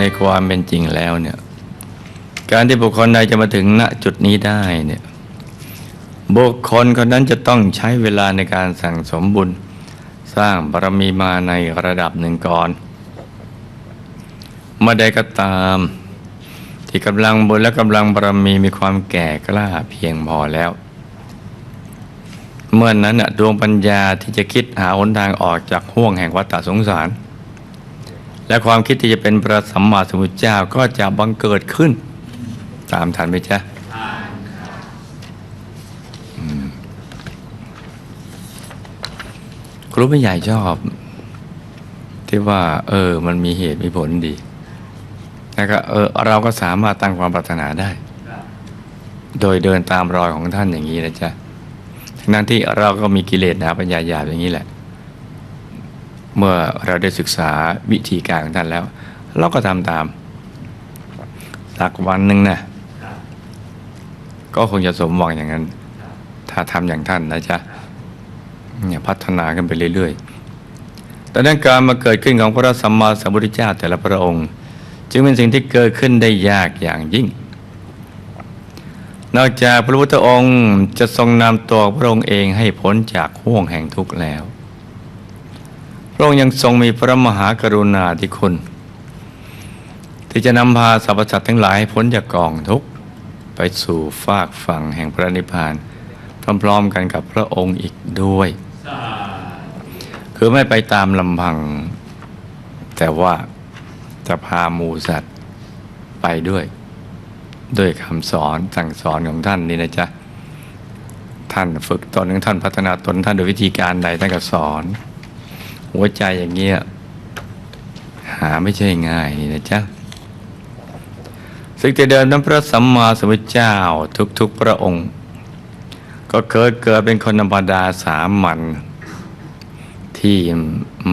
ในความเป็นจริงแล้วเนี่ยการที่บุคคลใดจะมาถึงณจุดนี้ได้เนี่ยบุคคลคนนั้นจะต้องใช้เวลาในการสั่งสมบุญ สร้างบารมีมาในระดับหนึ่งก่อน เมื่อใดก็ตาม ที่กำลังบุญและกำลังบารมีมีความแก่กล้าเพียงพอแล้ว เมื่อนนั้นดวงปัญญาที่จะคิดหาหนทางออกจากห่วงแห่งวัฏสงสาร และความคิดที่จะเป็นพระสัมมาสัมพุทธเจ้าก็จะบังเกิดขึ้น ตามทันไหมจ๊ะอืมครูไม่ใหญ่ชอบ ที่ว่า เออ มันมีเหตุมีผลดีแล้วก็เออ เราก็สามารถตั้งความปรารถนาได้ โดยเดินตามรอยของท่านอย่างนี้นะจ๊ะทั้งนั้นที่เราก็มีกิเลสนาปัญญาหยาบอย่างนี้แหละ เมื่อเราได้ศึกษาวิธีการของท่านแล้ว เราก็ทำตาม สักวันหนึ่งนะก็คงจะสมหวังอย่างนั้น ถ้าทำอย่างท่านนะจ๊ะเนี่ยพัฒนากันไปเรื่อยๆ แต่นั้นการมาเกิดขึ้นของพระสัมมาสัมพุทธเจ้าแต่ละพระองค์ จึงเป็นสิ่งที่เกิดขึ้นได้ยากอย่างยิ่ง นอกจากพระพุทธองค์จะทรงนำตัวพระองค์เองให้พ้นจากห่วงแห่งทุกข์แล้ว ระองค์ยังทรงมีพระมหากรุณาธิคุณ ที่จะนำพาสรรพสัตว์ทั้งหลายพ้นจากกองทุกข์ ไปสู่ฟากฝั่งแห่งพระนิพพาน พร้อมๆกันกับพระองค์อีกด้วย คือไม่ไปตามลำพัง แต่ว่าจะพาหมูสัตว์ไปด้วย ด้วยคำสอนสั่งสอนของท่านนี่นะจ๊ะ ท่านฝึกตนของท่านพัฒนาตนท่านโดยวิธีการใดท่านก็สอน หัวใจอย่างเงี้ยหาไม่ใช่ง่ายนี่นะจ๊ะซึ่งแต่เดิมนั้นพระสัมมาสัมพุทธเจ้าทุกๆพระองค์ ก็เกิดเกิดเป็นคนธรรมดาสามัญที่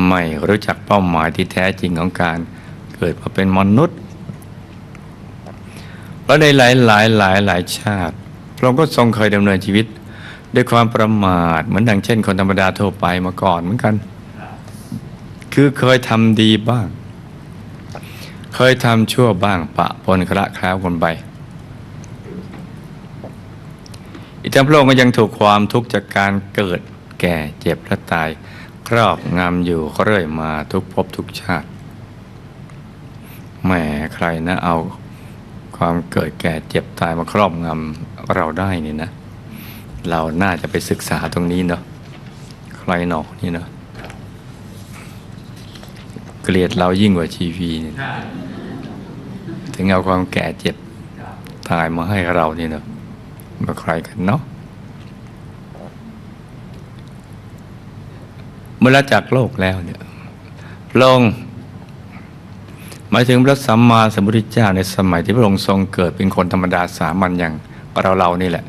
ไม่รู้จักเป้าหมายที่แท้จริงของการเกิดมาเป็นมนุษย์แล้วในหลายหลายหลายหลายชาติพระองค์ก็ทรงเคยดำเนินชีวิต ด้วยความประมาทเหมือนดังเช่นคนธรรมดาทั่วไปมาก่อนเหมือนกัน คือเคยทำดีบ้าง เคยทำชั่วบ้างปะปนคละคล้าวคนไป อีกทั้งพระองค์ก็ยังถูกความทุกข์จากการเกิดแก่เจ็บและตาย ครอบงำอยู่เรื่อยมาทุกภพทุกชาติแหมใครนะเอาความเกิดแก่เจ็บตายมาครอบงำเราได้นี่นะ เราน่าจะไปศึกษาตรงนี้เนาะใครหนอกนี่เนาะ เกลียดเรายิ่งกว่าชีวีนี่ถึงเอาความแก่เจ็บตายมาให้เรานี่เนาะมาใครกันเนาะเมื่อละจากโลกแล้วเนี่ยลงหมายถึงพระสัมมาสัมพุทธเจ้าในสมัยที่พระองค์ทรงเกิดเป็นคนธรรมดาสามัญอย่างเราเราๆนี่แหละ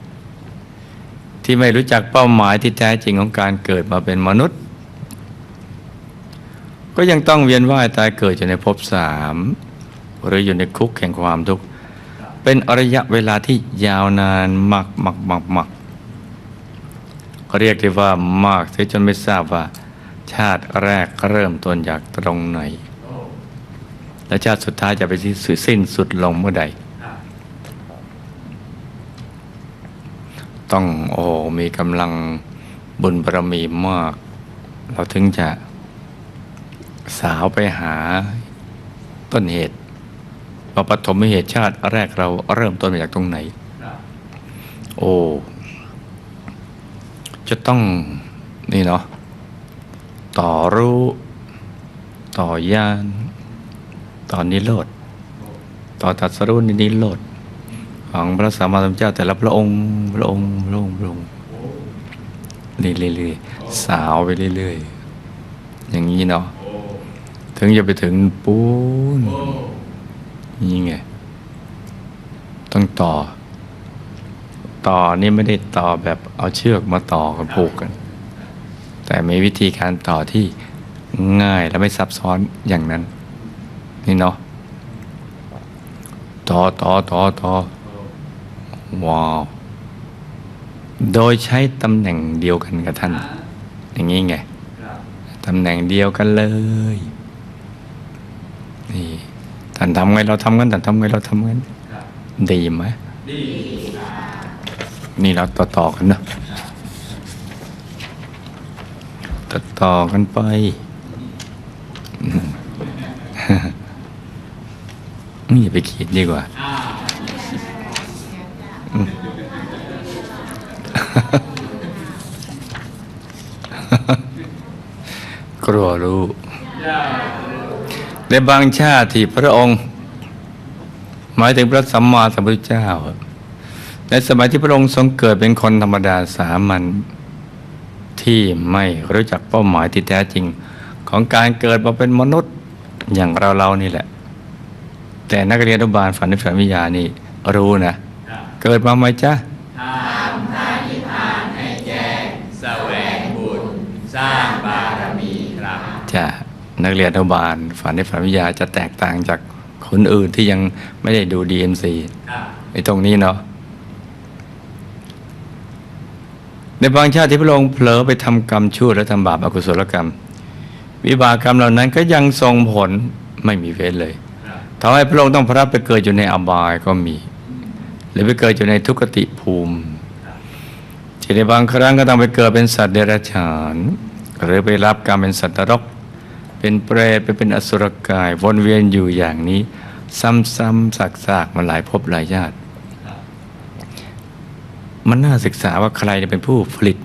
ที่ไม่รู้จักเป้าหมายที่แท้จริงของการเกิดมาเป็นมนุษย์ ก็ยังต้องเวียนว่ายตายเกิดอยู่ในภพสามหรืออยู่ในคุกแห่งความทุกข์เป็นระยะเวลาที่ยาวนานมากมากมากมากก็เรียกได้ว่ามากเสียจนไม่ทราบว่า ชาติแรกเริ่มต้นจากตรงไหน และชาติสุดท้ายจะไปสิ้นสุดลงเมื่อใด ต้องโอ้มีกำลังบุญบารมีมาก เราถึงจะ สาวไปหาต้นเหตุว่าปฐมเหตุชาติแรกเราเริ่มต้นมาจากตรงไหน โอ้ จะต้องนี่เนาะต่อรู้ ต่อยานตอนนิโรธต่อตรัสรู้นินิโรธของพระสัมมาสัมพุทธเจ้าแต่ละพระองค์ พระองค์พระองค์พระองค์นี่เรื่อยๆสาวไปเรื่อยๆอย่างนี้เนาะ ถึงจะไปถึงปูนนี่ไง ต้องต่อ ต่อนี่ไม่ได้ต่อแบบเอาเชือกมาต่อกันผูกกัน แต่มีวิธีการต่อที่ง่ายและไม่ซับซ้อนอย่างนั้น นี่เนาะต่อต่อต่อต่อว้าวโดยใช้ตำแหน่งเดียวกันกับท่าน อย่างนี้ไงตำแหน่งเดียวกันเลย นี่ท่านทำไงเราทำงั้นท่านทำไงเราทำงั้นดีไหมนี่เราต่อต่อๆกันนะต่อต่อๆกันไปอืมนี่อย่าไปขีดดีกว่ากลัวรู้ ในบางชาติที่พระองค์ หมายถึงพระสัมมาสัมพุทธเจ้า ในสมัยที่พระองค์ทรงเกิดเป็นคนธรรมดาสามัญที่ไม่รู้จักเป้าหมายที่แท้จริง ของการเกิดมาเป็นมนุษย์อย่างเราเรานี่แหละ แต่นักเรียนอนุบาลฝันในฝันวิทยานี่รู้นะ เกิดมาไหมจ๊ะแสวงบุญสร้างบารมีครับจะ นักเรียนอนุบาลฝันในฝันวิทยาจะแตกต่างจากคนอื่นที่ยังไม่ได้ดู DMC ครับไอ้ตรงนี้เนาะในบางชาติที่พระองค์เผลอไปทำกรรมชั่วและทำบาปอกุศลกรรม วิบากกรรมเหล่านั้นก็ยังส่งผลไม่มีเว้นเลยทำให้พระองค์ต้องพระไปเกิดอยู่ในอบายก็มี หรือไปเกิดอยู่ในทุกติภูมิที่ในบางครั้งก็ต้องไปเกิดเป็นสัตว์เดรัจฉาน หรือไปรับกรรมเป็นสัตว์นรก เป็นเปรตไปเป็นอสุรกายวนเวียนอยู่อย่างนี้ ซ้ำๆซากๆมาหลายภพหลายชาติ มันน่าศึกษาว่าใครจะเป็นผู้ผลิต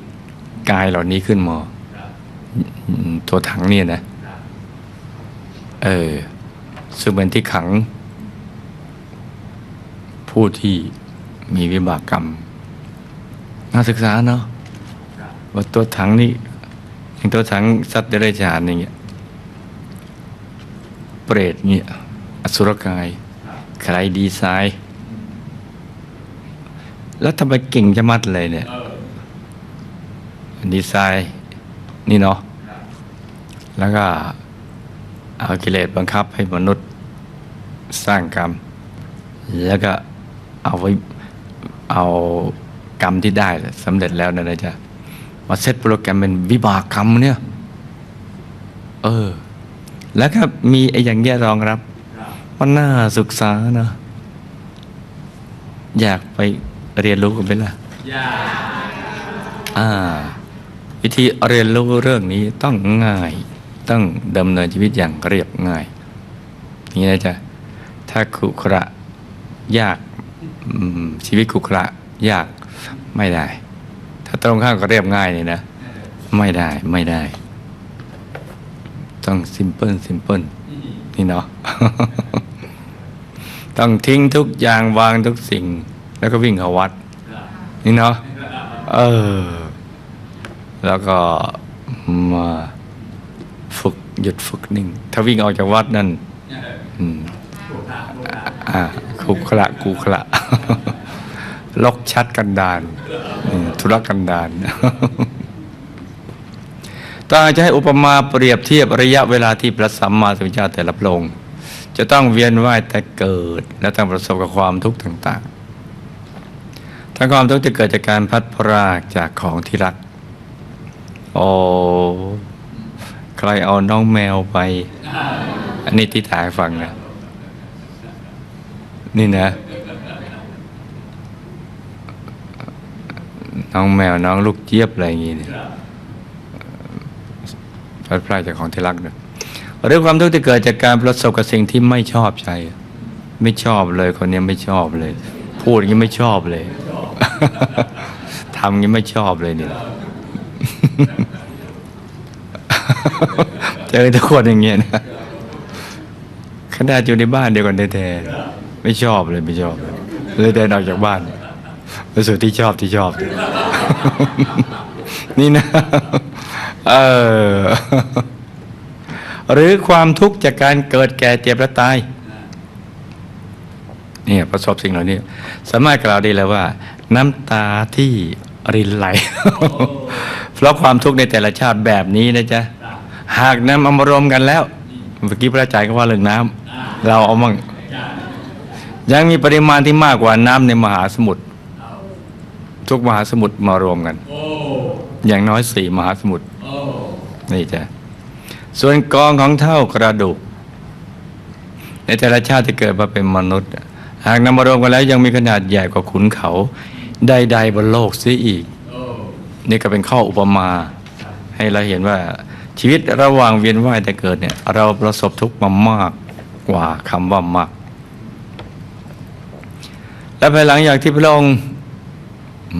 กายเหล่านี้ขึ้นมาอืมตัวถังเนี่ยนะ เออซึ่งเป็นที่ขัง ผู้ที่มีวิบากกรรม น่าศึกษาเนาะว่าตัวถังนี่อย่างตัวถังสัตว์เดรัจฉานอย่างเงี้ย เปรตเนี่ยอสุรกาย ใครดีไซน์แล้วทำไมเก่งจะมัดเลยเนี่ยดีไซน์นี่เนาะแล้วก็เอากิเลสบังคับให้มนุษย์สร้างกรรม แล้วก็เอาไว้เอากรรมที่ได้สำเร็จแล้วนั่นนะจ๊ะมาเซตโปรแกรมเป็นวิบากกรรมเนี่ย เออ แล้วก็มีไอ้อย่างเงี้ยรองรับมันน่าศึกษานะอยากไปเรียนรู้กันไหมล่ะยาอ่า วิธีเรียนรู้เรื่องนี้ต้องง่าย ต้องดำเนินชีวิตอย่างเรียบง่าย นี่นะจ๊ะถ้าขรุขระยากอืมชีวิตขรุขระยากไม่ได้ ถ้าตรงข้ามก็เรียบง่ายนี่นะ ไม่ได้ไม่ได้ ต้องซิมเพิลซิมเพิลนี่เนาะต้องทิ้งทุกอย่างวางทุกสิ่ง แล้วก็วิ่งเข้าวัด นี่เนาะเออ แล้วก็มาฝึกหยุดฝึกนิ่ง ถ้าวิ่งออกจากวัดนั่นอืมอ่าคุขระกูขระลกชัดกันดานอืมธุรกันดาน ถ้าจะให้อุปมาเปรียบเทียบระยะเวลาที่พระสัมมาสัมพุทธเจ้าแต่ละพระองค์จะต้องเวียนว่ายแต่เกิด และต้องประสบกับความทุกข์ต่างๆทั้งความทุกข์จะเกิดจากการพัดพรากจากของที่รัก โอ้ใครเอาน้องแมวไป อันนี้ที่ถ่ายฟังนะ นี่นะ น้องแมวน้องลูกเจี๊ยบอะไรอย่างงี้เนี่ย พัดพรากจากของที่รักเนี่ยหรือความทุกข์ที่เกิดจากการประสบกับสิ่งที่ไม่ชอบใจ ไม่ชอบเลยคนนี้ไม่ชอบเลย พูดอย่างนี้ไม่ชอบเลยทำอย่างนี้ไม่ชอบเลยเนี่ยเจอทุกคนอย่างเงี้ยนะขนาดอยู่ในบ้านเดียวกันแท้ๆไม่ชอบเลยไม่ชอบเลยเลยเดินออกจากบ้านไปสู่ที่ชอบที่ชอบ นี่นะ เออ หรือความทุกข์จากการเกิดแก่เจ็บและตายเนี่ยประสบสิ่งเหล่านี้ สามารถกล่าวได้แล้วว่า น้ำตาที่รินไหล เพราะความทุกข์ในแต่ละชาติแบบนี้นะจ๊ะ หากนำเอามารวมกันแล้ว เมื่อกี้พระอาจารย์ก็ว่าเรื่องน้ำเราเอามั่งยังมีปริมาณที่มากกว่าน้ำในมหาสมุทรทุกมหาสมุทรมารวมกัน โอ้อย่างน้อยสี่มหาสมุทรโอ้นี่จ้ะส่วนกองของเท่ากระดูก ในแต่ละชาติที่เกิดมาเป็นมนุษย์ หากนำมารวมกันแล้วยังมีขนาดใหญ่กว่าขุนเขาใดๆบนโลกเสียอีกโอ้นี่ก็เป็นข้ออุปมา ให้เราเห็นว่าชีวิตระหว่างเวียนว่ายแต่เกิดเนี่ย เราประสบทุกข์มามากกว่าคำว่ามาก และภายหลังจากที่พระองค์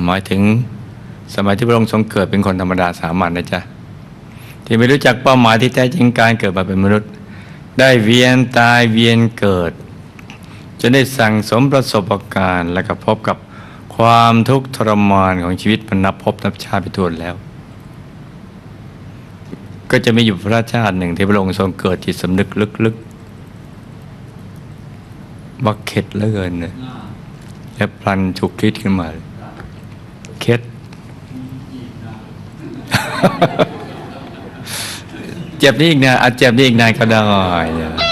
หมายถึง สมัยที่พระองค์ทรงเกิดเป็นคนธรรมดาสามัญนะจ๊ะ ที่ไม่รู้จักเป้าหมายที่แท้จริงการเกิดมาเป็นมนุษย์ ได้เวียนตายเวียนเกิดจนได้สั่งสมประสบการณ์ และก็พบกับความทุกข์ทรมานของชีวิตมันนับพบนับชาติไปทั่วแล้ว ก็จะมีอยู่พระชาติหนึ่งที่พระองค์ทรงเกิดจิตสำนึกลึกๆบักเข็ดเหลือเกินเลยและพลันฉุกคิดขึ้นมาเลยเข็ด เจ็บนี่อีกนะอาจเจ็บนี่อีกนานก็ได้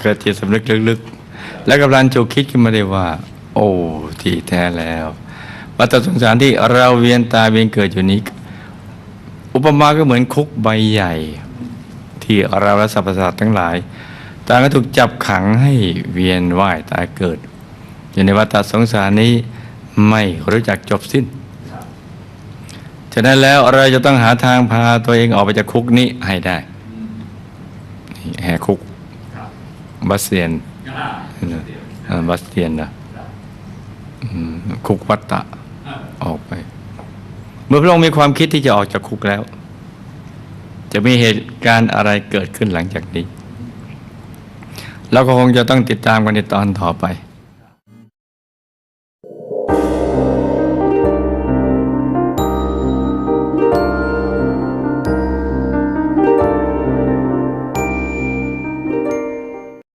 ก็เกิดจิตสำนึกลึกๆ แล้วกำลังจุกคิดขึ้นมาได้ว่า โอ้ที่แท้แล้ววัฏสงสารที่เราเวียนตายเวียนเกิดอยู่นี้ อุปมาก็เหมือนคุกใบใหญ่ ที่เราและสรรพสัตว์ทั้งหลายต่างก็ถูกจับขังให้เวียนว่ายตายเกิด อยู่ในวัฏสงสารนี้ไม่รู้จักจบสิ้นฉะนั้นแล้วเราจะต้องหาทางพาตัวเองออกไปจากคุกนี้ให้ได้แหกคุก บัสเซียนเออบัสเตียนนะอืมคุกวัตตะออกไป เมื่อพระองค์มีความคิดที่จะออกจากคุกแล้ว จะมีเหตุการณ์อะไรเกิดขึ้นหลังจากนี้ เราก็คงจะต้องติดตามกันในตอนต่อไป